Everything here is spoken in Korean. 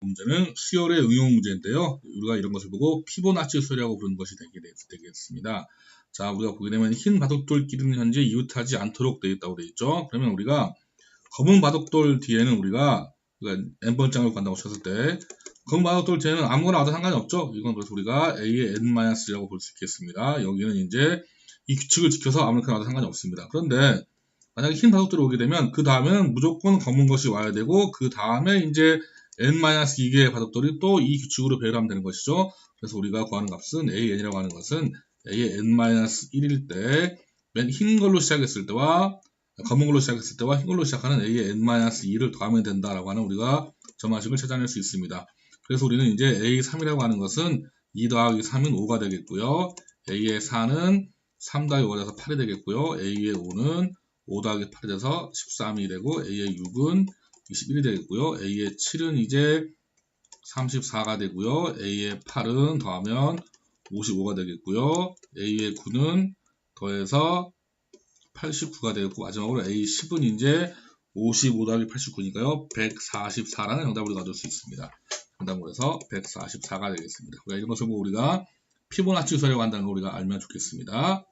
문제는 수열의 응용 문제인데요. 우리가 이런 것을 보고 피보나치 수열이라고 부르는 것이 되겠습니다. 자, 우리가 보게 되면 흰 바둑돌끼리는 현재 이웃하지 않도록 되어 있다고 되어 있죠. 그러면 우리가 검은 바둑돌 뒤에는 우리가 그러니까 n번장을 간다고 쳤을 때 검은 바둑돌 뒤에는 아무거나 와도 상관이 없죠. 이건 그래서 우리가 a의 n-라고 볼 수 있겠습니다. 여기는 이제 이 규칙을 지켜서 아무렇게나 와도 상관이 없습니다. 그런데 만약에 흰 바둑돌이 오게 되면 그 다음에는 무조건 검은 것이 와야 되고 그 다음에 이제 n-2개의 바둑돌이 또 이 규칙으로 배열하면 되는 것이죠. 그래서 우리가 구하는 값은 an이라고 하는 것은 a의 n-1일 때 맨 흰 걸로 시작했을 때와 검은 걸로 시작했을 때와 흰 걸로 시작하는 a의 n-2를 더하면 된다라고 하는 우리가 점화식을 찾아낼 수 있습니다. 그래서 우리는 이제 a3이라고 하는 것은 2 더하기 3인 5가 되겠고요. a의 4는 3 더하기 5가 돼서 8이 되겠고요. a의 5는 5 더하기 8이 돼서 13이 되고 a의 6은 21이 되겠고요. a의 7은 이제 34가 되고요. a의 8은 더하면 55가 되겠고요. a의 9는 더해서 89가 되겠고 마지막으로 a10은 이제 55 더하기 89니까요. 144라는 정답을 가져올 수 있습니다. 정답으로 해서 144가 되겠습니다. 그러니까 이런 것을 뭐 우리가 피보나치 수열이라고 한다는 걸 우리가 알면 좋겠습니다.